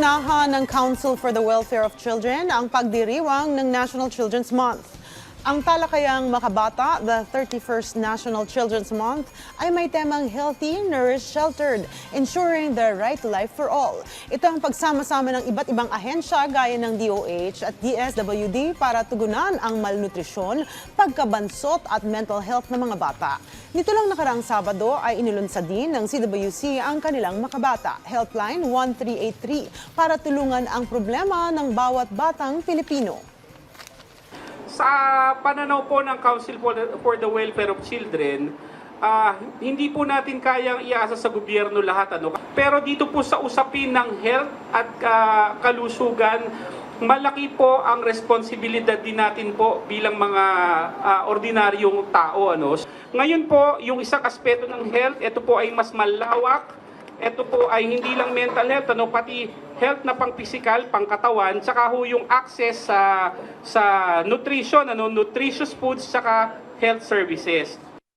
Inunahan ng Council for the Welfare of Children ang pagdiriwang ng National Children's Month. Ang talakayang Makabata, the 31st National Children's Month, ay may temang Healthy, Nourished, Sheltered, ensuring the right to life for all. Ito ang pagsama-sama ng iba't ibang ahensya gaya ng DOH at DSWD para tugunan ang malnutrisyon, pagkabansot at mental health ng mga bata. Nito lang nakaraang Sabado ay inilunsad din ng CWC ang kanilang Makabata Helpline 1383 para tulungan ang problema ng bawat batang Pilipino. Sa pananaw po ng Council for the, Welfare of Children, ah, hindi po natin kayang iasa sa gobyerno lahat. Ano? Pero dito po sa usapin ng health at ah, kalusugan, malaki po ang responsibilidad din natin po bilang mga ah, ordinaryong tao. Ano? Ngayon po, yung isang aspeto ng health, ito po ay mas malawak ito po ay hindi lang mental health, ano, pati health na pang physical, pang katawan, tsaka ho yung access sa sa nutrition, ano, nutritious foods, tsaka health services.